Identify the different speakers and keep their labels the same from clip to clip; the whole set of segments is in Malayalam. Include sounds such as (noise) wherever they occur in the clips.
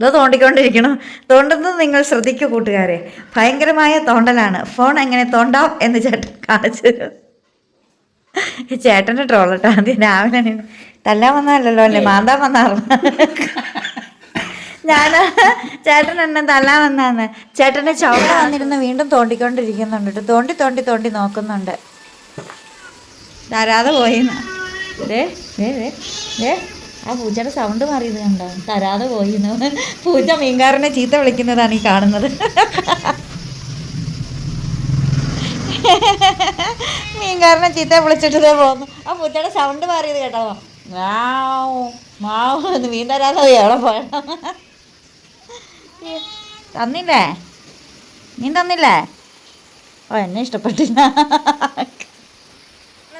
Speaker 1: ഇതോ തോണ്ടിക്കൊണ്ടിരിക്കണം. തോണ്ടുന്നത് നിങ്ങൾ ശ്രദ്ധിക്കൂ കൂട്ടുകാരെ. ഭയങ്കരമായ തോണ്ടലാണ്. ഫോൺ എങ്ങനെ തോണ്ടാം എന്ന് ചേട്ടൻ കാണിച്ചു തരും. ചേട്ടന്റെ ട്രോളട്ടാ ആദ്യം രാവിലെ തല്ലാൻ വന്നതല്ലല്ലോ അല്ലേ? മാന്താൻ വന്നാർന്നു? ഞാൻ ചേട്ടൻ എന്നെ തല്ലാൻ വന്നാന്ന് ചേട്ടന്റെ ചവിട വന്നിരുന്ന് വീണ്ടും തോണ്ടിക്കൊണ്ടിരിക്കുന്നുണ്ട് കേട്ടോ. തോണ്ടി തോണ്ടി തോണ്ടി നോക്കുന്നുണ്ട്. തരാതെ പോയിന്ന്. ഏ ഏ ഏ ആ പൂച്ചയുടെ സൗണ്ട് മാറിയത് കണ്ടോ? തരാതെ പോയിരുന്നു പൂച്ച മീൻകാരനെ ചീത്ത വിളിക്കുന്നതാണ് ഈ കാണുന്നത്. മീൻകാരനെ ചീത്ത വിളിച്ചിട്ട് പോകുന്നു ആ പൂച്ചയുടെ സൗണ്ട് മാറിയത് കേട്ടോ. മാവ് മാവ് മീൻ തരാതെ പോയി എവിടെ പോയണം തന്നില്ലേ? മീൻ തന്നില്ലേ? ഓ എന്നെ ഇഷ്ടപ്പെട്ടില്ല.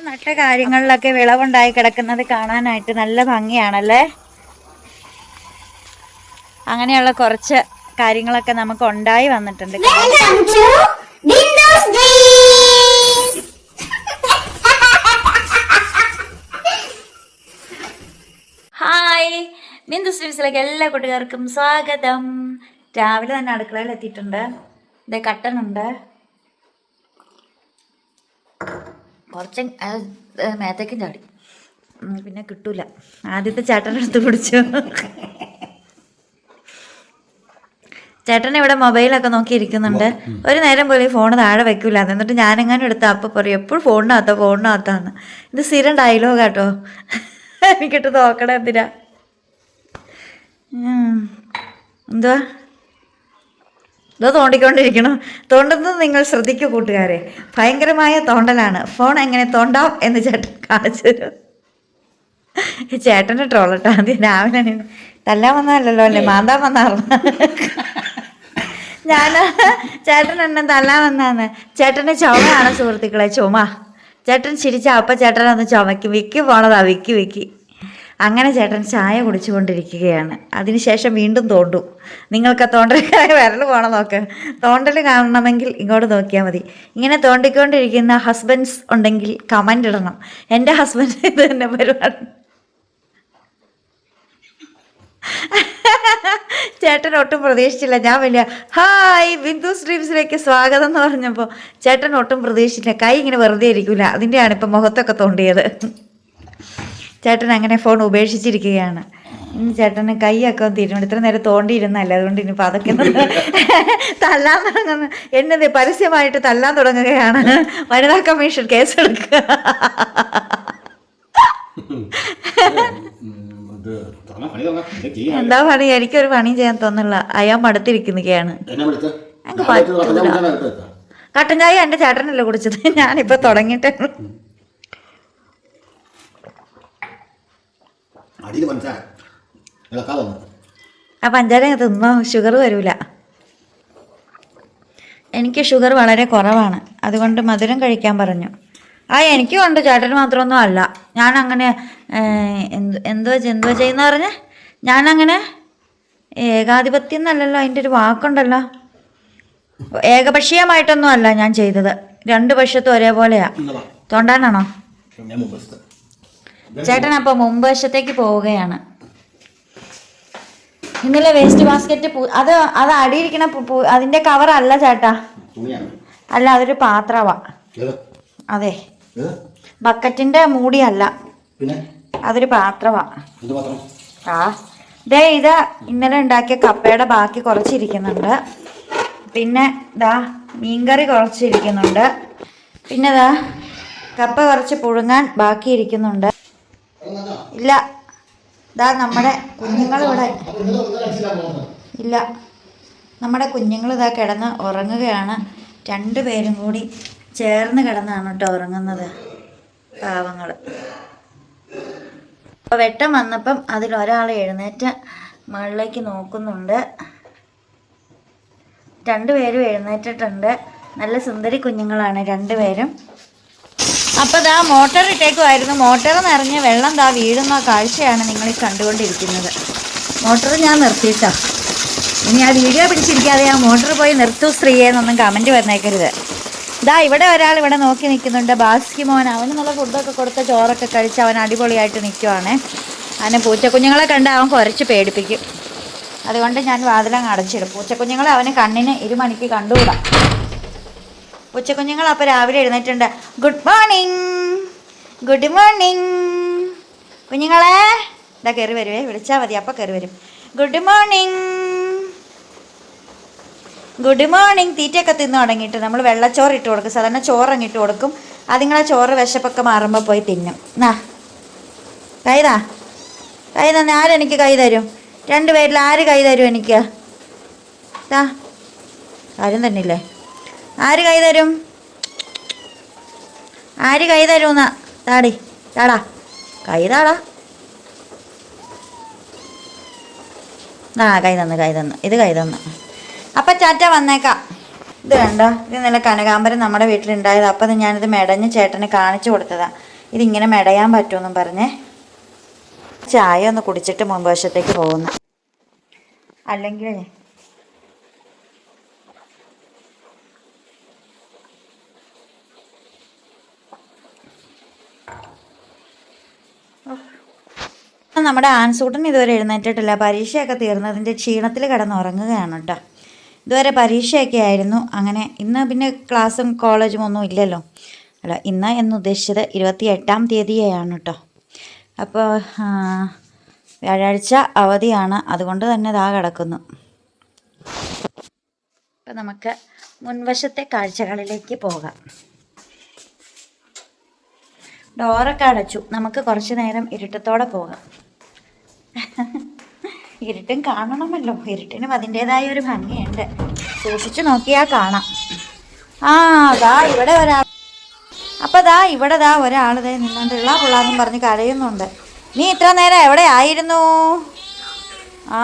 Speaker 1: നട്ട കാര്യങ്ങളിലൊക്കെ വിളവുണ്ടായി കിടക്കുന്നത് കാണാനായിട്ട് നല്ല ഭംഗിയാണല്ലേ? അങ്ങനെയുള്ള കുറച്ച് കാര്യങ്ങളൊക്കെ നമുക്ക് ഉണ്ടായി വന്നിട്ടുണ്ട്. ഹായ്. ബിന്ദു സ്ട്രീംസിലേക്ക് എല്ലാ കൂട്ടുകാർക്കും സ്വാഗതം. രാവിലെ തന്നെ അടുക്കളയിൽ എത്തിയിട്ടുണ്ട്. ഇതേ കട്ടനുണ്ട് കുറച്ച് മേത്തേക്കും ചാടി. പിന്നെ കിട്ടൂല. ആദ്യത്തെ ചേട്ടന്റെ അടുത്ത് പിടിച്ചു. ചേട്ടൻ ഇവിടെ മൊബൈലൊക്കെ നോക്കിയിരിക്കുന്നുണ്ട് ഒരു നേരം പോലും ഫോൺ താഴെ വെക്കൂല. എന്നിട്ട് ഞാനെങ്ങനെ എടുത്ത അപ്പം പറയും എപ്പോഴും ഫോണിനകത്തോ ഫോണിനകത്താന്ന്. ഇത് സ്ഥിരം ഡയലോഗ് കേട്ടോ എനിക്കിട്ട് നോക്കണം എന്തിനാ? എന്തുവാ? ഇതോ തോണ്ടിക്കൊണ്ടിരിക്കണം. തോണ്ടുന്നത് നിങ്ങൾ ശ്രദ്ധിക്കൂ കൂട്ടുകാരെ. ഭയങ്കരമായ തോണ്ടലാണ്. ഫോൺ എങ്ങനെ തോണ്ടാം എന്ന് ചേട്ടൻ കാണിച്ചു തരും. ചേട്ടന്റെ ട്രോളട്ടോ ആദ്യം രാവിലെ തല്ലാൻ വന്നതല്ലല്ലോ അല്ലേ? മാന്താൻ വന്നാർന്നു? ഞാൻ ചേട്ടൻ എന്നെ തല്ലാൻ വന്നാന്ന് ചേട്ടന്റെ ചുമയാണ് സുഹൃത്തുക്കളെ ചുമ. ചേട്ടൻ ചിരിച്ച അപ്പം ചേട്ടൻ അന്ന് ചുമയ്ക്കും. വിക്കി പോണതാ വിക്കി വിക്കി. അങ്ങനെ ചേട്ടൻ ചായ കുടിച്ചുകൊണ്ടിരിക്കുകയാണ്. അതിനുശേഷം വീണ്ടും തോണ്ടും. നിങ്ങൾക്ക് തോണ്ടലിക്കായ വിരൽ പോകണം നോക്ക്. തോണ്ടൽ കാണണമെങ്കിൽ ഇങ്ങോട്ട് നോക്കിയാൽ മതി. ഇങ്ങനെ തോണ്ടിക്കൊണ്ടിരിക്കുന്ന ഹസ്ബൻഡ്സ് ഉണ്ടെങ്കിൽ കമന്റ് ഇടണം. എന്റെ ഹസ്ബൻഡ് ഇത് തന്നെ പരിപാടി. ചേട്ടൻ ഒട്ടും പ്രതീക്ഷിച്ചില്ല. ഞാൻ വലിയ ഹായ് ബിന്ദു സ്ട്രീംസിലേക്ക് സ്വാഗതം എന്ന് പറഞ്ഞപ്പോൾ ചേട്ടൻ ഒട്ടും പ്രതീക്ഷിച്ചില്ല. കൈ ഇങ്ങനെ വെറുതെ ഇരിക്കില്ല അതിന്റെയാണ് ഇപ്പം മുഖത്തൊക്കെ തോണ്ടിയത്. ചേട്ടൻ അങ്ങനെ ഫോൺ ഉപേക്ഷിച്ചിരിക്കുകയാണ്. ഇനി ചേട്ടന് കൈയൊക്കെ തിരുമണം. ഇത്ര നേരം തോണ്ടിയിരുന്നല്ല? അതുകൊണ്ട് ഇനി അതൊക്കെ (laughs) തള്ളാൻ തല്ലാൻ തുടങ്ങുന്നു. എന്നത് പരസ്യമായിട്ട് തല്ലാൻ തുടങ്ങുകയാണ്. വനിതാ കമ്മീഷൻ കേസെടുക്കുക
Speaker 2: എടുക്കുക.
Speaker 1: എന്താ പണി? എനിക്കൊരു പണി ചെയ്യാൻ തോന്നില്ല അയാൾ മടുത്തിരിക്കുന്നൊക്കെയാണ്.
Speaker 2: കട്ടൻ ചായ.
Speaker 1: കട്ടൻ എന്റെ ചേട്ടനല്ലേ കുടിച്ചത്. ഞാനിപ്പോൾ തുടങ്ങിയിട്ട്.
Speaker 2: അടിയിൽ പഞ്ചാര. ഇളക്കാതെ വന്നു
Speaker 1: ആ പഞ്ചാര തിന്നോ? ഷുഗർ വരൂല. എനിക്ക് ഷുഗർ വളരെ കുറവാണ്. അതുകൊണ്ട് മധുരം കഴിക്കാൻ പറഞ്ഞു. ആ എനിക്കും ഉണ്ട്. ചേട്ടന് മാത്രമൊന്നും അല്ല. ഞാനങ്ങനെ എന്ത് എന്തോ എന്തോ ചെയ്യുന്ന പറഞ്ഞ്? ഞാനങ്ങനെ ഏകാധിപത്യം എന്നല്ലല്ലോ അതിന്റെ ഒരു വാക്കുണ്ടല്ലോ. ഏകപക്ഷീയമായിട്ടൊന്നും അല്ല ഞാൻ ചെയ്തത്. രണ്ട് പക്ഷത്തും ഒരേപോലെയാ. തൊണ്ടാനാണോ. ചേട്ടൻ അപ്പൊ മുമ്പ് വശത്തേക്ക് പോവുകയാണ്. ഇന്നലെ വേസ്റ്റ് ബാസ്ക്കറ്റ് അത് അത് അടിയിരിക്കണ അതിന്റെ കവർ അല്ല ചേട്ടാ. അല്ല അതൊരു പാത്രവാ. അതെ. ബക്കറ്റിന്റെ മൂടിയല്ല അതൊരു പാത്രവാ. ആ. ദേ ഇത് ഇന്നലെ ഉണ്ടാക്കിയ കപ്പയുടെ ബാക്കി കുറച്ചിരിക്കുന്നുണ്ട്. പിന്നെ ദാ മീൻകറി കുറച്ചിരിക്കുന്നുണ്ട്. പിന്നെ ദാ കപ്പ കുറച്ച് പുഴുങ്ങാൻ ബാക്കി ഇരിക്കുന്നുണ്ട് ഇല്ല. ഇതാ നമ്മുടെ കുഞ്ഞുങ്ങൾ ഇവിടെ ഇല്ല. നമ്മുടെ കുഞ്ഞുങ്ങൾ ഇതാ കിടന്ന് ഉറങ്ങുകയാണ്. രണ്ടു പേരും കൂടി ചേർന്ന് കിടന്നാണ് കേട്ടോ ഉറങ്ങുന്നത് പാവങ്ങൾ. അപ്പോൾ വെട്ടം വന്നപ്പം അതിൽ ഒരാൾ എഴുന്നേറ്റ് മുകളിലേക്ക് നോക്കുന്നുണ്ട്. രണ്ടുപേരും എഴുന്നേറ്റിട്ടുണ്ട്. നല്ല സുന്ദരി കുഞ്ഞുങ്ങളാണ് രണ്ടുപേരും അപ്പോൾ ദാ മോട്ടർ ഇട്ടേക്കുമായിരുന്നു മോട്ടർ നിറഞ്ഞ് വെള്ളം ദാ വീഴുന്ന കാഴ്ചയാണ് നിങ്ങൾ കണ്ടുകൊണ്ടിരിക്കുന്നത്. മോട്ടർ ഞാൻ നിർത്തിയിട്ടോ. ഇനി ആ വീഡിയോ പിടിച്ചിരിക്കാതെ ആ മോട്ടർ പോയി നിർത്തു സ്ത്രീയെ എന്നൊന്നും കമന്റ് വന്നേക്കരുത്. ഇതാ ഇവിടെ ഒരാൾ ഇവിടെ നോക്കി നിൽക്കുന്നുണ്ട്. ബാസ്കി മോൻ അവന് നല്ല ഫുഡൊക്കെ കൊടുത്ത ചോറൊക്കെ കഴിച്ച് അവൻ അടിപൊളിയായിട്ട് നിൽക്കുവാണ് അവനെ പൂച്ചക്കുഞ്ഞുങ്ങളെ കണ്ട് അവൻ കുറച്ച് പേടിപ്പിക്കും. അതുകൊണ്ട് ഞാൻ വാതിലങ്ങ് അടച്ചിടും. പൂച്ചക്കുഞ്ഞുങ്ങളെ അവന് കണ്ണിന് ഇരുമണിക്ക് കണ്ടുകൂടാ. പൂച്ചക്കുഞ്ഞുങ്ങൾ അപ്പോൾ രാവിലെ എഴുന്നേറ്റുണ്ട് ഗുഡ് മോർണിംഗ് ഗുഡ് മോർണിംഗ് കുഞ്ഞുങ്ങളെ ഇതാ കയറി വരുവേ വിളിച്ചാൽ മതി അപ്പോൾ കയറി വരും. ഗുഡ് മോർണിംഗ് ഗുഡ് മോർണിംഗ് തീറ്റയൊക്കെ തിന്ന് തുടങ്ങിയിട്ട് നമ്മൾ വെള്ളച്ചോറ് ഇട്ട് കൊടുക്കും. സാധാരണ ചോറ് അങ്ങിട്ട് കൊടുക്കും. അതുങ്ങളെ ചോറ് വിശപ്പൊക്കെ മാറുമ്പോൾ പോയി തിന്നും. നാ. കൈതാ കൈ തന്നെ ആരെനിക്ക് കൈ തരും? രണ്ട് പേരിൽ ആര് കൈ തരും എനിക്ക്? ആരും തന്നില്ലേ? ആര് കൈ തരും? ആര് കൈ തരൂന്നാ? താടി താടാ. കൈ താടാ. ആ കൈ തന്നു കൈ തന്നു. ഇത് കൈ തന്നു. അപ്പം ചാറ്റ വന്നേക്കാം. ഇത് കണ്ടോ? ഇത് നല്ല കനകാമ്പരം നമ്മുടെ വീട്ടിലുണ്ടായത്. അപ്പം ഞാനിത് മെടഞ്ഞ് ചേട്ടന് കാണിച്ചു കൊടുത്തതാ. ഇതിങ്ങനെ മെടയാൻ പറ്റുമെന്നും പറഞ്ഞേ. ചായ ഒന്ന് കുടിച്ചിട്ട് മുമ്പ് വശത്തേക്ക് പോകുന്നു. അല്ലെങ്കിൽ നമ്മുടെ ആൻസൂട്ടൻ ഇതുവരെ എഴുന്നേറ്റിട്ടില്ല. പരീക്ഷയൊക്കെ തീർന്നതിന്റെ ക്ഷീണത്തിൽ കിടന്ന് ഉറങ്ങുകയാണ് കേട്ടോ. ഇതുവരെ പരീക്ഷയൊക്കെ ആയിരുന്നു. അങ്ങനെ ഇന്ന് പിന്നെ ക്ലാസ്സും കോളേജും ഒന്നും ഇല്ലല്ലോ. അല്ല ഇന്ന് എന്നുദ്ദേശിച്ചത് ഇരുപത്തി എട്ടാം തീയതിയാണ് കേട്ടോ. അപ്പോൾ വ്യാഴാഴ്ച അവധിയാണ്. അതുകൊണ്ട് തന്നെ ഇതാ കിടക്കുന്നു. അപ്പം നമുക്ക് മുൻവശത്തെ കാഴ്ചകളിലേക്ക് പോകാം. ഡോറൊക്കെ അടച്ചു. നമുക്ക് കുറച്ച് നേരം ഇരുട്ടത്തോടെ പോകാം. ഇരുട്ടും കാണണമല്ലോ. ഇരുട്ടിനും അതിന്റെതായ ഒരു ഭംഗിയുണ്ട്. സൂക്ഷിച്ചു നോക്കിയാൽ കാണാം. ആ ദാ ഇവിടെ ഒരാൾ. അപ്പം ദാ ഇവിടെ ദാ ഒരാൾ ദേ നിന്നുകൊണ്ട് ഇള്ള പുള്ളാന്നും പറഞ്ഞ് കരയുന്നുണ്ട്. നീ ഇത്ര നേരം എവിടെ ആയിരുന്നു? ആ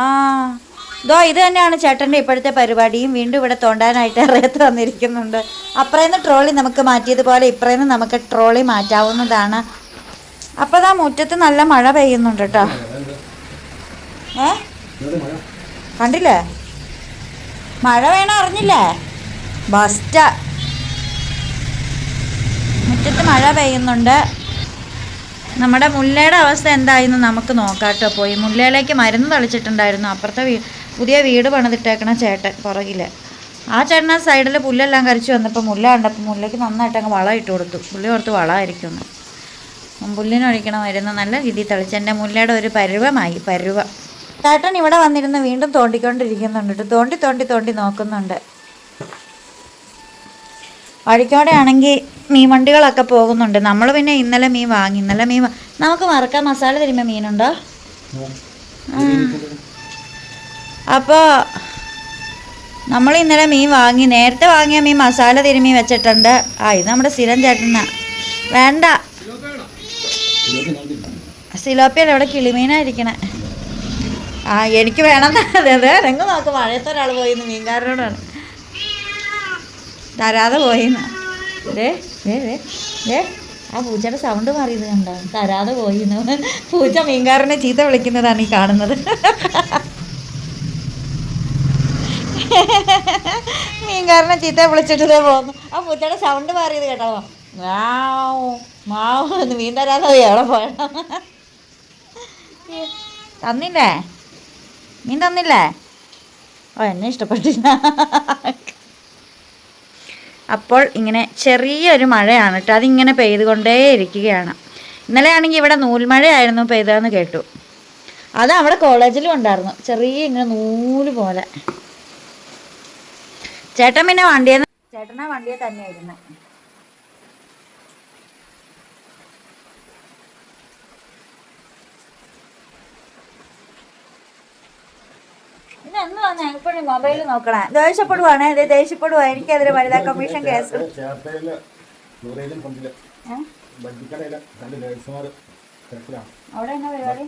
Speaker 1: ദോ ഇത് തന്നെയാണ് ചേട്ടന്റെ ഇപ്പോഴത്തെ പരിപാടിയും. വീണ്ടും ഇവിടെ തോണ്ടാനായിട്ട് ഇറയത്ത് വന്നിരിക്കുന്നുണ്ട്. അപ്പുറേന്ന് ട്രോളി നമുക്ക് മാറ്റിയതുപോലെ ഇപ്പുറേന്ന് നമുക്ക് ട്രോളി മാറ്റാവുന്നതാണ്. അപ്പോൾ ദാ മുറ്റത്ത് നല്ല മഴ പെയ്യുന്നുണ്ട് കേട്ടോ. ഏ? കണ്ടില്ലേ? മഴ വേണം അറിഞ്ഞില്ലേ? ബസ്റ്റ മുറ്റത്ത് മഴ പെയ്യുന്നുണ്ട്. നമ്മുടെ മുല്ലയുടെ അവസ്ഥ എന്തായിരുന്നു നമുക്ക് നോക്കാട്ടോ. പോയി മുല്ലയിലേക്ക് മരുന്ന് തളിച്ചിട്ടുണ്ടായിരുന്നു. അപ്പുറത്തെ വീ പുതിയ വീട് പണിതിട്ടേക്കണ ചേട്ടൻ പുറകിൽ ആ ചേട്ടൻ ആ സൈഡിൽ പുല്ലെല്ലാം കരിച്ചു വന്നപ്പോൾ മുല്ല കണ്ടപ്പോൾ മുല്ലയ്ക്ക് നന്നായിട്ട് അങ്ങ് വളം ഇട്ട് കൊടുത്തു. പുള്ളി ഓർത്ത് വളമായിരിക്കുന്നു. പുല്ലിനൊഴിക്കണ മരുന്ന് നല്ല രീതിയിൽ തളിച്ച്. എന്റെ മുല്ലയുടെ ഒരു പരുവമായി. പരുവം. ചേട്ടൻ ഇവിടെ വന്നിരുന്ന് വീണ്ടും തോണ്ടിക്കൊണ്ടിരിക്കുന്നുണ്ട്. തോണ്ടി തോണ്ടി തോണ്ടി നോക്കുന്നുണ്ട്. വഴിക്കോടെ ആണെങ്കിൽ മീൻ വണ്ടികളൊക്കെ പോകുന്നുണ്ട്. നമ്മൾ പിന്നെ ഇന്നലെ മീൻ വാങ്ങി. ഇന്നലെ മീൻ നമുക്ക് മറക്കാൻ മസാല തരുമ്പോൾ മീനുണ്ടോ? അപ്പോൾ നമ്മൾ ഇന്നലെ മീൻ വാങ്ങി. നേരത്തെ വാങ്ങിയ മീൻ മസാല തിരുമ്മി വെച്ചിട്ടുണ്ട്. ആ ഇത് നമ്മുടെ സ്ഥിരം ചേട്ടനാ. വേണ്ട. സിലോപ്പിയല്ല ഇവിടെ കിളിമീനായിരിക്കണേ ആ എനിക്ക് വേണം. അതെ രംഗം നോക്ക്. മഴയത്ത് ഒരാൾ പോയി മീൻകാരനോടാണ്. തരാതെ പോയിന്ന്. ദേ ദേ ദേ ആ പൂച്ചയുടെ സൗണ്ട് മാറിയത് കണ്ടോ? തരാതെ പോയിന്ന്. പൂച്ച മീൻകാരനെ ചീത്ത വിളിക്കുന്നതാണ് ഈ കാണുന്നത്. മീൻകാരനെ ചീത്ത വിളിച്ചിട്ട് പോകുന്നു ആ പൂച്ചയുടെ സൗണ്ട് മാറിയത് കേട്ടോ. മാവ് മാവ്. മീൻ തരാതെ എവിടെ പോയണം തന്നില്ലേ? മീൻ തന്നില്ലേ? ഓ എന്നെ ഇഷ്ടപ്പെട്ടില്ല. അപ്പോൾ ഇങ്ങനെ ചെറിയൊരു മഴയാണ് കേട്ടോ. അതിങ്ങനെ പെയ്തുകൊണ്ടേ ഇരിക്കുകയാണ്. ഇന്നലെ ആണെങ്കിൽ ഇവിടെ നൂൽമഴയായിരുന്നു പെയ്തതെന്ന് കേട്ടു. അത് അവിടെ കോളേജിലും ഉണ്ടായിരുന്നു. ചെറിയ ഇങ്ങനെ നൂൽ പോലെ. ചേട്ടൻ പിന്നെ വണ്ടിയെ ചേട്ടനാ വണ്ടിയെ തന്നെയായിരുന്നു. എപ്പോഴും മൊബൈൽ നോക്കണേ. ദേഷ്യപ്പെടുവാണ്. ദേഷ്യപ്പെടുവാ. എനിക്കെതിരെ വനിതാ കമ്മീഷൻ കേസ് അവിടെ എന്നാ പരിപാടി?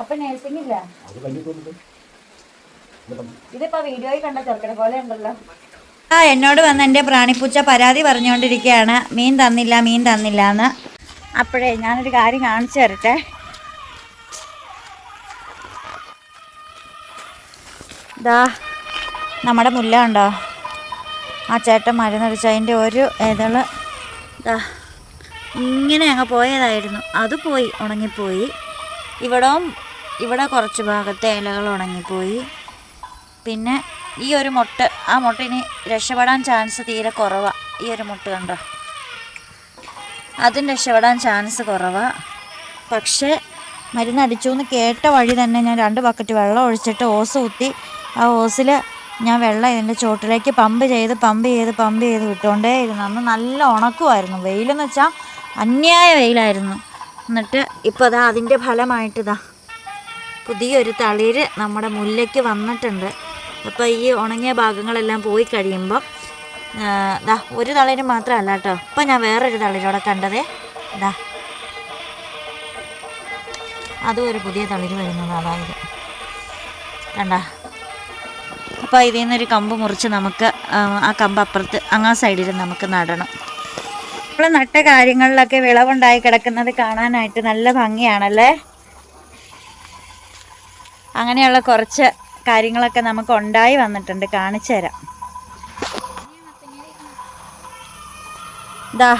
Speaker 1: അപ്പൊ നേഴ്സിംഗ് ഇല്ല? ഇതിപ്പോ വീഡിയോയിൽ കണ്ട ചെറുക്കനെ പോലെ ഉണ്ടല്ലോ. ആ എന്നോട് വന്ന് എന്റെ പ്രാണിപ്പൂച്ച പരാതി പറഞ്ഞുകൊണ്ടിരിക്കുകയാണ് മീൻ തന്നില്ല മീൻ തന്നില്ല എന്ന് അപ്പോഴേ ഞാനൊരു കാര്യം കാണിച്ചു തരട്ടെ. ദാ നമ്മുടെ മുല്ല ഉണ്ടോ ആ ചേട്ടൻ മരുന്നടിച്ച അതിന്റെ ഒരു ഇതൾ ദാ ഇങ്ങനെ അങ്ങ് പോയതായിരുന്നു. അത് പോയി ഉണങ്ങിപ്പോയി. ഇവിടവും ഇവിടെ കുറച്ച് ഭാഗത്തെ ഇലകൾ ഉണങ്ങിപ്പോയി. പിന്നെ ഈ ഒരു മുട്ട ആ മുട്ട മുട്ടിന് രക്ഷപ്പെടാൻ ചാൻസ് തീരെ കുറവാണ് ഈ ഒരു മുട്ട കണ്ടോ? അതും രക്ഷപ്പെടാൻ ചാൻസ് കുറവാണ് പക്ഷേ മരുന്നടിച്ചു എന്ന് കേട്ട വഴി തന്നെ ഞാൻ രണ്ട് ബക്കറ്റ് വെള്ളം ഒഴിച്ചിട്ട് ഓസ് കുത്തി ആ ഓസിൽ ഞാൻ വെള്ളം ഇതിന്റെ ചോട്ടിലേക്ക് പമ്പ് ചെയ്ത് പമ്പ് ചെയ്ത് പമ്പ് ചെയ്ത് വിട്ടുകൊണ്ടേ ഇരുന്നു അന്ന് നല്ല ഉണക്കുമായിരുന്നു വെയിലെന്ന് വെച്ചാൽ അന്യായ വെയിലായിരുന്നു. എന്നിട്ട് ഇപ്പോൾ അതാ അതിന്റെ ഫലമായിട്ടിതാ പുതിയൊരു തളിര് നമ്മുടെ മുല്ലയ്ക്ക് വന്നിട്ടുണ്ട്. അപ്പോൾ ഈ ഉണങ്ങിയ ഭാഗങ്ങളെല്ലാം പോയി കഴിയുമ്പം ദാ ഒരു തളിര് മാത്രമല്ല കേട്ടോ. ഇപ്പം ഞാൻ വേറൊരു തളിരോടെ കണ്ടതേ. ദാ അതും ഒരു പുതിയ തളിര് വരുന്നത് അതായത് കണ്ട? അപ്പോൾ ഇതിൽ നിന്നൊരു കമ്പ് മുറിച്ച് നമുക്ക് ആ, കമ്പ് അപ്പുറത്ത് അങ്ങാ സൈഡിൽ നമുക്ക് നടണം. നമ്മൾ നട്ട കാര്യങ്ങളിലൊക്കെ വിളവുണ്ടായി കിടക്കുന്നത് കാണാനായിട്ട് നല്ല ഭംഗിയാണല്ലേ? അങ്ങനെയുള്ള കുറച്ച് കാര്യങ്ങളൊക്കെ നമുക്ക് ഉണ്ടായി വന്നിട്ടുണ്ട് കാണിച്ചു തരാം. ഇതാ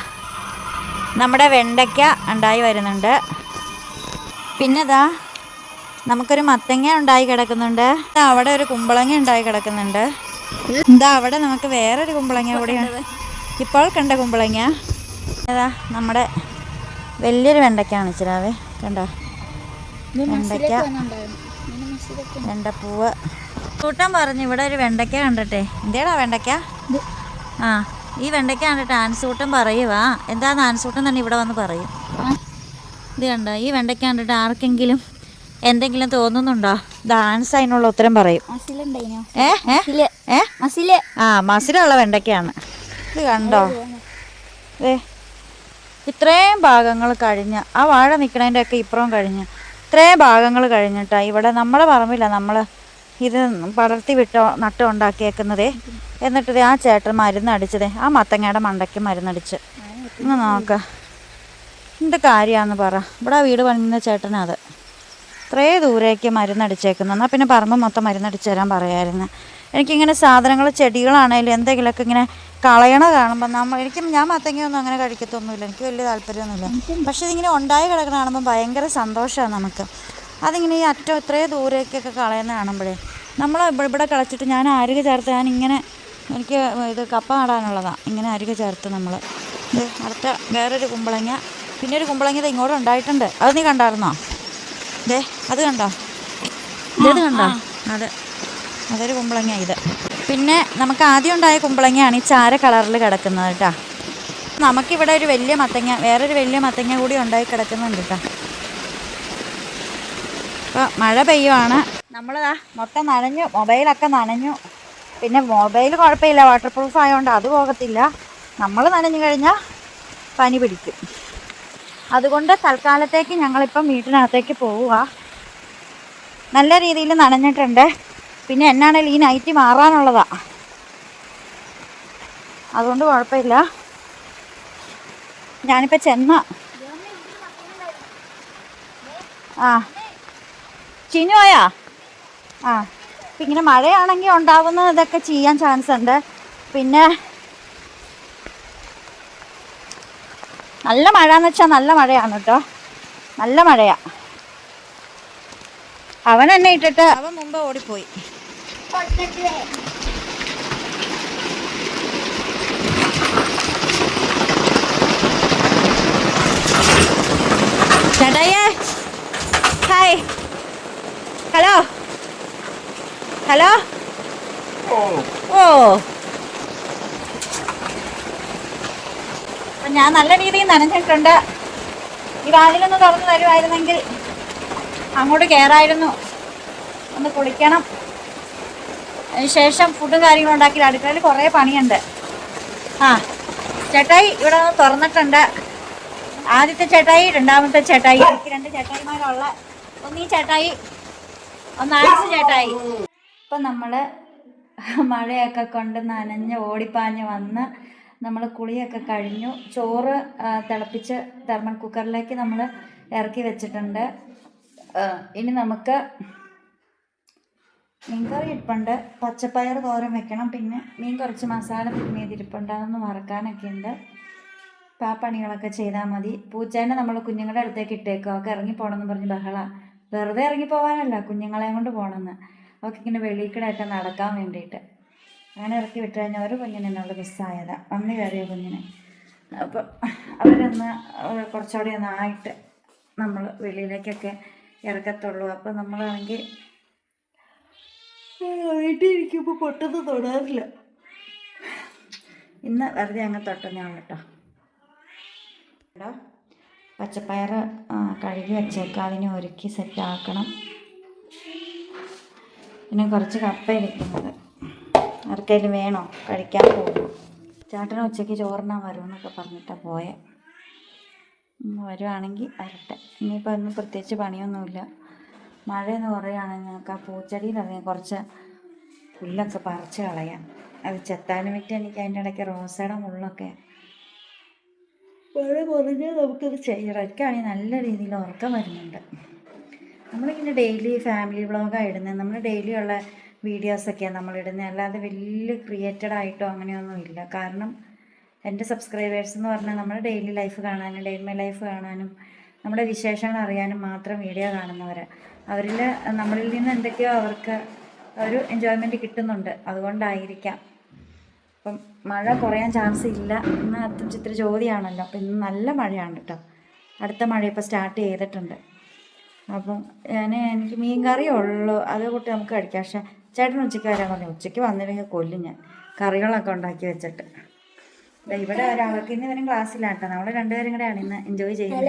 Speaker 1: നമ്മുടെ വെണ്ടയ്ക്ക ഉണ്ടായി വരുന്നുണ്ട്. പിന്നെ ദാ നമുക്കൊരു മത്തങ്ങ ഉണ്ടായി കിടക്കുന്നുണ്ട്. അവിടെ ഒരു കുമ്പളങ്ങ ഉണ്ടായി കിടക്കുന്നുണ്ട്. എന്താ അവിടെ നമുക്ക് വേറൊരു കുമ്പളങ്ങ കൂടിയാണ് ഇപ്പോൾ കണ്ട കുമ്പളങ്ങ. ഏതാ? നമ്മുടെ വലിയൊരു വെണ്ടയ്ക്കാണ് ഇച്ചിരാവേ. കണ്ടോ? വെണ്ടയ്ക്ക. വെണ്ടപ്പൂവ്. കൂട്ടം പറഞ്ഞു ഇവിടെ ഒരു വെണ്ടയ്ക്ക കണ്ടട്ടെ. എന്തേടാ വെണ്ടയ്ക്ക? ആ ഈ വെണ്ടയ്ക്ക കണ്ടിട്ട് ആൻസൂട്ടൻ പറയുവാ എന്താന്ന് ആൻസൂട്ടൻ തന്നെ ഇവിടെ വന്ന് പറയും. ഇത് കണ്ടോ? ഈ വെണ്ടയ്ക്ക കണ്ടിട്ട് ആർക്കെങ്കിലും എന്തെങ്കിലും തോന്നുന്നുണ്ടോ? ഡാൻസ് അതിനുള്ള ഉത്തരം പറയും. ആ മസിലുള്ള വെണ്ടയ്ക്കയാണ് ഇത് കണ്ടോ? ഏ ഇത്രയും ഭാഗങ്ങൾ കഴിഞ്ഞ് ആ വാഴ നിൽക്കണതിന്റെ ഒക്കെ ഇപ്പുറം കഴിഞ്ഞ് ഇത്രയും ഭാഗങ്ങൾ കഴിഞ്ഞിട്ടാ ഇവിടെ നമ്മളെ പറമ്പില്ല നമ്മൾ ഇത് പടർത്തി വിട്ടോ നട്ട് ഉണ്ടാക്കിയേക്കുന്നതേ. എന്നിട്ട് ആ ചേട്ടൻ മരുന്ന് അടിച്ചതേ ആ മത്തങ്ങയുടെ മണ്ടയ്ക്ക് മരുന്നടിച്ച് ഇന്ന് നോക്ക. എന്ത് കാര്യമാണെന്ന് പറ. ഇവിടെ ആ വീട് പണിയുന്ന ചേട്ടനാ അത്. ഇത്രേ ദൂരേക്ക് മരുന്നടിച്ചേക്കുന്നു. എന്നാൽ പിന്നെ പറമ്പ് മൊത്തം മരുന്നടിച്ച് തരാൻ പറയായിരുന്നു. എനിക്കിങ്ങനെ സാധനങ്ങൾ ചെടികളാണേലും എന്തെങ്കിലുമൊക്കെ ഇങ്ങനെ കളയണ കാണുമ്പോൾ നമ്മൾ എനിക്ക് ഞാൻ മത്തങ്ങയൊന്നും അങ്ങനെ കഴിക്കത്തൊന്നുമില്ല. എനിക്ക് വലിയ താല്പര്യമൊന്നുമില്ല. പക്ഷേ ഇതിങ്ങനെ ഉണ്ടായി കിടക്കണ കാണുമ്പോൾ ഭയങ്കര സന്തോഷമാണ് നമുക്ക്. അതിങ്ങനെ ഈ അറ്റം ഇത്രയും ദൂരേക്കൊക്കെ കളയുന്ന കാണുമ്പോഴേ നമ്മൾ ഇവിടെ കളച്ചിട്ട് ഞാൻ അരിക ചേർത്ത് ഞാൻ ഇങ്ങനെ എനിക്ക് ഇത് കപ്പ നടാനുള്ളതാണ് ഇങ്ങനെ അരിക ചേർത്ത് നമ്മൾ അടുത്ത വേറൊരു കുമ്പളങ്ങ. പിന്നെ ഒരു കുമ്പളങ്ങ ഇത് ഇങ്ങോട്ട് ഉണ്ടായിട്ടുണ്ട്. അത് നീ കണ്ടായിരുന്നോ? ദേ അത് കണ്ടോ? ഇത് കണ്ടോ? അതെ അതൊരു കുമ്പളങ്ങ ഇത്. പിന്നെ നമുക്ക് ആദ്യം ഉണ്ടായ കുമ്പളങ്ങയാണ് ഈ ചാര കളറിൽ കിടക്കുന്നത് കേട്ടോ. നമുക്കിവിടെ ഒരു വലിയ മത്തങ്ങ വേറൊരു വലിയ മത്തങ്ങ കൂടി ഉണ്ടായി കിടക്കുന്നുണ്ട് കേട്ടോ. അപ്പോൾ മഴ പെയ്യുവാണ്. നമ്മളിതാ മൊത്തം നനഞ്ഞു മൊബൈലൊക്കെ നനഞ്ഞു. പിന്നെ മൊബൈൽ കുഴപ്പമില്ല വാട്ടർ പ്രൂഫ് ആയതുകൊണ്ട് അത് പോകത്തില്ല. നമ്മൾ നനഞ്ഞു കഴിഞ്ഞാൽ പനി പിടിക്കും. അതുകൊണ്ട് തൽക്കാലത്തേക്ക് ഞങ്ങളിപ്പം വീട്ടിനകത്തേക്ക് പോവുക. നല്ല രീതിയിൽ നനഞ്ഞിട്ടുണ്ട്. പിന്നെ എന്നാണേലും ഈ നൈറ്റ് മാറാനുള്ളതാ? അതുകൊണ്ട് കുഴപ്പമില്ല. ഞാനിപ്പോൾ ചെന്ന ആ. ചിനുവായാ ആ. ഇപ്പം ഇങ്ങനെ മഴയാണെങ്കിൽ ഉണ്ടാവുന്ന ഇതൊക്കെ ചെയ്യാൻ ചാൻസ് ഉണ്ട്. പിന്നെ നല്ല മഴ എന്ന് വെച്ചാൽ നല്ല മഴയാണ് കേട്ടോ നല്ല മഴയാ. അവൻ എന്നെ ഇട്ടിട്ട് അവൻ മുമ്പ് ഓടിപ്പോയി ചേട്ടായേ ഹായ് ഹലോ ഹലോ ഓ അപ്പം ഞാൻ നല്ല രീതിയിൽ നനഞ്ഞിട്ടുണ്ട്. ഈ വാതിലൊന്ന് തുറന്നു തരുമായിരുന്നെങ്കിൽ അങ്ങോട്ട് കയറായിരുന്നു ഒന്ന് കുളിക്കണം. അതിനുശേഷം ഫുഡും കാര്യങ്ങളും ഉണ്ടാക്കി അടുക്കളയിൽ കുറേ പണിയുണ്ട്. ആ ചേട്ടായി ഇവിടെ ഒന്ന് തുറന്നിട്ടുണ്ട്. ആദ്യത്തെ ചേട്ടായി രണ്ടാമത്തെ ചേട്ടായി എനിക്ക് രണ്ട് ചേട്ടായിമാരുള്ള. ഒന്ന് ചേട്ടായി ഒന്ന് ആഴ്ച ചേട്ടായി. ഇപ്പം നമ്മൾ മഴയൊക്കെ കൊണ്ട് നനഞ്ഞ് ഓടിപ്പാഞ്ഞ് വന്ന് നമ്മൾ കുളിയൊക്കെ കഴിഞ്ഞു. ചോറ് തിളപ്പിച്ച് തെർമൽ കുക്കറിലേക്ക് നമ്മൾ ഇറക്കി വെച്ചിട്ടുണ്ട്. ഇനി നമുക്ക് മീൻകറി ഇരിപ്പുണ്ട്. പച്ചപ്പയർ തോരൻ വെക്കണം. പിന്നെ മീൻ കുറച്ച് മസാല തിരുമിയതിരിപ്പുണ്ട് അതൊന്ന് വറക്കാനൊക്കെ ഉണ്ട്. ആ പണികളൊക്കെ ചെയ്താൽ മതി. പൂച്ചേനെ നമ്മൾ കുഞ്ഞുങ്ങളുടെ അടുത്തേക്ക് ഇട്ടേക്കും. അവൾക്ക് ഇറങ്ങി പോകണമെന്ന് പറഞ്ഞ് ബഹള. വെറുതെ ഇറങ്ങി പോകാനല്ല കുഞ്ഞുങ്ങളെയും കൊണ്ട് പോകണമെന്ന് അവർക്ക് ഇങ്ങനെ കൂടെ നടക്കാൻ വേണ്ടിയിട്ട്. അങ്ങനെ ഇറക്കി വിട്ട് കഴിഞ്ഞാൽ ഒരു കുഞ്ഞിനെ എന്നോട് മിസ്സായതാണ് വന്ന് കയറിയ കുഞ്ഞിനെ? അപ്പം അവരൊന്ന് കുറച്ചുകൂടി ഒന്ന് ആയിട്ട് നമ്മൾ വെളിയിലേക്കൊക്കെ ഇറക്കത്തുള്ളൂ. അപ്പോൾ നമ്മളാണെങ്കിൽ വീട്ടിൽ ഇരിക്കുമ്പോൾ പൊട്ടത്ത് തൊടാറില്ല. ഇന്ന് വെറുതെ അങ്ങ് തൊട്ടുന്നേ കേട്ടോ കേട്ടോ പച്ചപ്പയർ കഴുകി വെച്ചേക്കാം. അതിനെ ഒരുക്കി സെറ്റാക്കണം പിന്നെ കുറച്ച് കപ്പ ഇരിക്കുന്നത്. ആർക്കെങ്കിലും വേണോ? കഴിക്കാൻ പോകും ചേട്ടന് ഉച്ചയ്ക്ക് ചോറിനാൻ വരുമെന്നൊക്കെ പറഞ്ഞിട്ടാണ് പോയെ. വരുവാണെങ്കിൽ വരട്ടെ. ഇനിയിപ്പോൾ ഒന്നും പ്രത്യേകിച്ച് പണിയൊന്നുമില്ല. മഴയെന്ന് പറയുകയാണെങ്കിൽ ഞങ്ങൾക്ക് ആ പൂച്ചെടിയിലിറങ്ങി കുറച്ച് പുല്ലൊക്കെ പറിച്ച് കളയാം. അത് ചെത്താനും വിറ്റ് എനിക്ക് അതിന്റെ ഇടയ്ക്ക് റോസയുടെ മുള്ളൊക്കെ മഴ കുറഞ്ഞാൽ നമുക്കത് ചെയ്യണം. എനിക്കാണെങ്കിൽ നല്ല രീതിയിൽ ഉറക്കം വരുന്നുണ്ട്. നമ്മളിങ്ങനെ ഡെയിലി ഫാമിലി വ്ളോഗാണ് ഇടുന്നത്. നമ്മൾ ഡെയിലി ഉള്ള വീഡിയോസൊക്കെയാണ് നമ്മളിടുന്നത് അല്ലാതെ വലിയ ക്രിയേറ്റഡ് ആയിട്ടോ അങ്ങനെയൊന്നുമില്ല. കാരണം എന്റെ സബ്സ്ക്രൈബേഴ്സ് എന്ന് പറഞ്ഞാൽ നമ്മുടെ ഡെയിലി ലൈഫ് കാണാനും ഡെയിലി ലൈഫ് കാണാനും നമ്മുടെ വിശേഷങ്ങൾ അറിയാനും മാത്രം വീഡിയോ കാണുന്നവർ അവരിൽ നമ്മളിൽ നിന്ന് എന്തൊക്കെയോ അവർക്ക് ഒരു എൻജോയ്മെന്റ് കിട്ടുന്നുണ്ട്. അതുകൊണ്ടായിരിക്കാം. അപ്പം മഴ കുറയാൻ ചാൻസ് ഇല്ല ഇന്ന് അത്തും ചിത്ര ജ്യോതിയാണല്ലോ അപ്പം ഇന്ന് നല്ല മഴയാണ് കേട്ടോ. അടുത്ത മഴ ഇപ്പോൾ സ്റ്റാർട്ട് ചെയ്തിട്ടുണ്ട്. അപ്പം ഞാൻ എനിക്ക് മീൻ കറിയേ ഉള്ളൂ. അത് കൂട്ടി നമുക്ക് കഴിക്കാം. പക്ഷേ ചേട്ടൻ ഉച്ചയ്ക്ക് വരാൻ പറഞ്ഞു. ഉച്ചയ്ക്ക് വന്നില്ലെങ്കിൽ കൊല്ലും ഞാൻ. കറികളൊക്കെ ഉണ്ടാക്കി വെച്ചിട്ട്. ഇവിടെ ഒരാൾക്ക് ഇന്ന് ഇവരും ക്ലാസ്സിലാട്ടോ. നമ്മൾ രണ്ടുപേരും കൂടെയാണ് ഇന്ന് എൻജോയ് ചെയ്യുന്നത്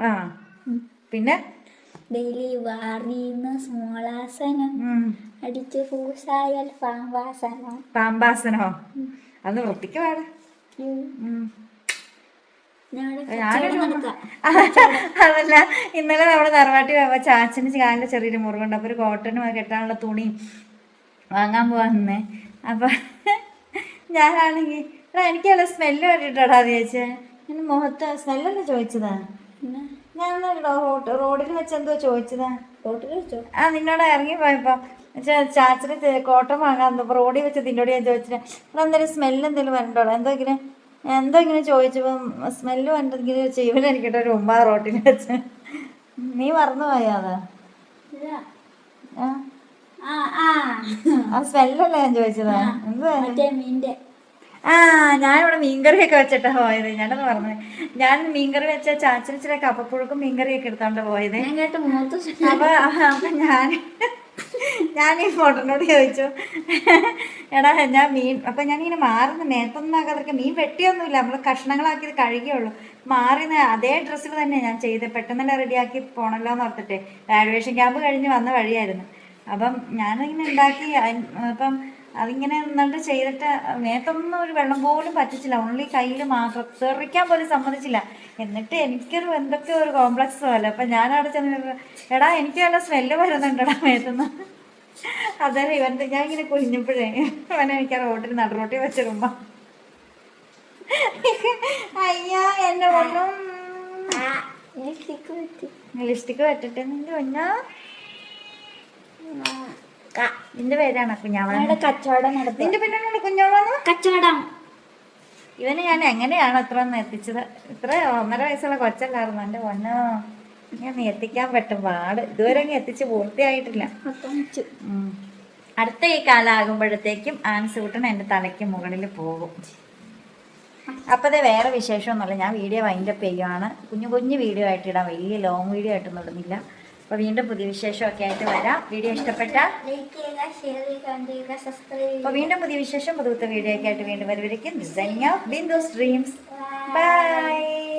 Speaker 1: ആ. പിന്നെ?
Speaker 3: ഡെയിലി വാറിയുന്ന സ്മോളാസനം. അടിച്ച് ഫൂസായാൽ പാമ്പാസനം.
Speaker 1: പാമ്പാസനോ? അന്ന് വൃത്തിക്ക് പാടാ ഉം.
Speaker 3: ഞങ്ങളുടെ
Speaker 1: ഞാനൊരു
Speaker 3: കച്ചവടം നടക്കാം
Speaker 1: അതല്ല. ഇന്നലെ നമ്മുടെ തറവാട്ടി പോയപ്പോ ചാച്ചന് കാലിന്റെ ചെറിയൊരു മുറിവുണ്ട് അപ്പൊ ഒരു കോട്ടൺ കെട്ടാനുള്ള തുണി വാങ്ങാൻ പോവാന്നേ അപ്പൊ ഞാനാണെങ്കിൽ എടാ നല്ല സ്മെല്ല് കണ്ടിട്ടാടാ അത് എന്റെ മുഖത്ത് സ്മെല്ലല്ല ചോദിച്ചതാ? ഞാൻ റോഡ് റോഡിൽ വെച്ച് എന്തോ ചോദിച്ചതാ.
Speaker 3: റോഡിൽ വെച്ചോ?
Speaker 1: ആ നിന്നോട് ഇറങ്ങി പോയപ്പോ ചാച്ചന് കോട്ടൺ വാങ്ങാൻ റോഡിൽ വെച്ച് നിന്നോട് ഞാൻ ചോദിച്ചിട്ട് എടാ എന്തെങ്കിലും സ്മെല്ല് എന്തെങ്കിലും വരണ്ടോ എന്തോ ഇങ്ങനെ എന്തോ ഇങ്ങനെ ചോദിച്ചപ്പം സ്മെല്ല് വരണ്ടെങ്കിൽ ഇവൻ എനിക്കിട്ട് ഒരു ഉമ്മ റോട്ടിൽ വെച്ച്. നീ മറന്നു പോയാ അത്? ആ? സ്മെല്ലല്ലേ ഞാൻ ചോദിച്ചതാ? എന്തുവാ ആ ഞാനിവിടെ മീൻകറിയൊക്കെ വെച്ചിട്ടാ പോയത്. ഞാനത് പറഞ്ഞു ഞാൻ മീൻകറി വെച്ച ചാച്ചന് ഇച്ചിരി കപ്പപ്പുഴുക്കും മീൻകറിയൊക്കെ എടുത്തോണ്ട് പോയത്. അപ്പൊ അപ്പൊ ഞാൻ ഞാൻ ഈ ഫോട്ടോനോട് ചോദിച്ചു. എടാ ഞാൻ മീൻ അപ്പൊ ഞാനിങ്ങനെ മാറുന്ന നേരത്തൊന്നാകാതൊക്കെ മീൻ വെട്ടിയൊന്നുമില്ല. നമ്മൾ കഷ്ണങ്ങളാക്കി കഴുകിയുള്ളൂ. മാറി ന- അതേ ഡ്രസ്സിൽ തന്നെ ഞാൻ ചെയ്ത്. പെട്ടെന്ന് തന്നെ റെഡിയാക്കി പോണല്ലോ എന്ന് ഓർത്തിട്ട്. ഗ്രാജുവേഷൻ ക്യാമ്പ് കഴിഞ്ഞ് വന്ന വഴിയായിരുന്നു. അപ്പം ഞാനിങ്ങനെ ഉണ്ടാക്കി അപ്പം അതിങ്ങനെ നിന്നിട്ട് ചെയ്തിട്ട് മേത്തൊന്നും ഒരു വെള്ളം പോലും പറ്റിച്ചില്ല. ഓൺലി കയ്യിൽ മാത്രം. തെറിക്കാൻ പോലും സമ്മതിച്ചില്ല. എന്നിട്ട് എനിക്കൊരു എന്തൊക്കെ ഒരു കോംപ്ലക്സ് പോലെ. അപ്പം ഞാനവിടെ ചെന്ന് എടാ എനിക്ക് നല്ല സ്മെല്ല് വരുന്നുണ്ടടാ മേത്തുനിന്ന് അതെ ഇവന്റെ ഞാൻ ഇങ്ങനെ കുഞ്ഞപ്പോഴേ അവനെ എനിക്ക് ആ റോട്ടിൽ നടുറോട്ടി വെച്ചിടുമ്പോ. അയ്യാ എന്നെ ഒന്നും
Speaker 3: ലിപ്സ്റ്റിക്ക് പറ്റി.
Speaker 1: ലിപ്സ്റ്റിക്ക് വെട്ടിട്ട് നിന്റെ ഒന്നാ നിന്റെ പേരാണ്
Speaker 3: ഞങ്ങളുടെ കച്ചവടം നടത്തി
Speaker 1: നിന്റെ പേരാണ് കുഞ്ഞാവള
Speaker 3: കച്ചവടം.
Speaker 1: ഇവനെ ഞാൻ എങ്ങനെയാണ് അത്ര ഒന്ന് എത്തിച്ചത് ഇത്ര ഒന്നര വയസ്സുള്ള കൊച്ചല്ലായിരുന്നു? എന്റെ പൊന്നോ. ഞാൻ എത്തിക്കാൻ പറ്റും പാട്. ഇതുവരെ അങ്ങ് എത്തിച്ച് പൂർത്തിയായിട്ടില്ല. അടുത്ത ഈ കാലാകുമ്പോഴത്തേക്കും ആൻസൂട്ടൻ എന്റെ തലയ്ക്ക് മുകളിൽ പോകും. അപ്പോൾ അതേ വേറെ വിശേഷമൊന്നുമില്ല. ഞാൻ വീഡിയോ വൈൻഡപ്പ് ചെയ്യുവാണ്. കുഞ്ഞു കുഞ്ഞു വീഡിയോ ആയിട്ട് ഇടാം. വലിയ ലോങ് വീഡിയോ ആയിട്ടൊന്നും ഇടുന്നില്ല. അപ്പോൾ വീണ്ടും പുതിയ വിശേഷമൊക്കെ ആയിട്ട് വരാം. വീഡിയോ
Speaker 3: ഇഷ്ടപ്പെട്ട
Speaker 1: അപ്പോൾ വീണ്ടും പുതിയ വിശേഷം പുതുത്ത വീഡിയോ ഒക്കെ ആയിട്ട് വീണ്ടും ഓഫ് ബിന്ദുസ് ഡ്രീംസ് ബൈ